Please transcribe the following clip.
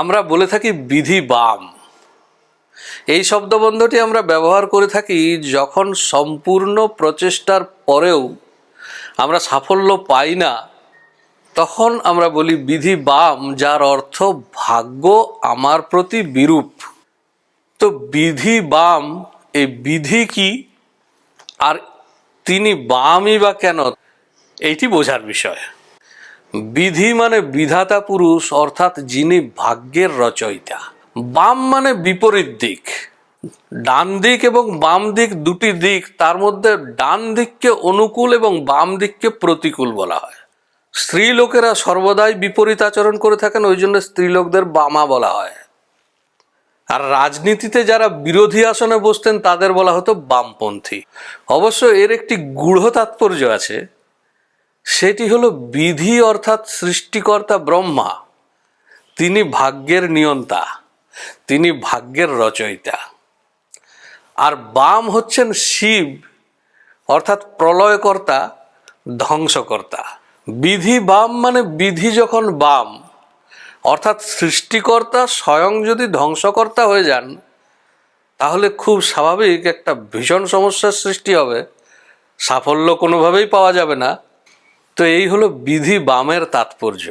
আমরা বলে থাকি বিধি বাম। এই শব্দবন্ধটি আমরা ব্যবহার করে থাকি যখন সম্পূর্ণ প্রচেষ্টার পরেও আমরা সাফল্য পাই না, তখন আমরা বলি বিধি বাম, যার অর্থ ভাগ্য আমার প্রতি বিরূপ। তো বিধি বাম, এই বিধি কি? আর তিনি বামই বা কেন? এইটি বোঝার বিষয়। বিধি মানে বিধাতা পুরুষ, অর্থাৎ যিনি ভাগ্যের রচয়িতা। বাম মানে বিপরীত দিক। ডান দিক এবং বাম দিক দুটি দিক, তার মধ্যে ডান দিককে অনুকূল এবং বাম দিককে প্রতিকূল বলা হয়। স্ত্রী লোকেরা সর্বদাই বিপরীত আচরণ করে থাকেন, ওই জন্য স্ত্রী লোকদের বামা বলা হয়। আর রাজনীতিতে যারা বিরোধী আসনে বসতেন, তাদের বলা হতো বামপন্থী। অবশ্য এর একটি গূঢ় তাৎপর্য আছে সেটি হলো বিধি অর্থাৎ সৃষ্টিকর্তা ব্রহ্মা। তিনি ভাগ্যের নিয়ন্তা, তিনি ভাগ্যের রচয়িতা। আর বাম হচ্ছেন শিব, অর্থাৎ প্রলয়কর্তা, ধ্বংসকর্তা। বিধি বাম মানে বিধি যখন বাম, অর্থাৎ সৃষ্টিকর্তা স্বয়ং যদি ধ্বংসকর্তা হয়ে যান, তাহলে খুব স্বাভাবিক একটা ভীষণ সমস্যার সৃষ্টি হবে। সাফল্য কোনোভাবেই পাওয়া যাবে না। তো এই হলো বিধি বামের তাৎপর্য।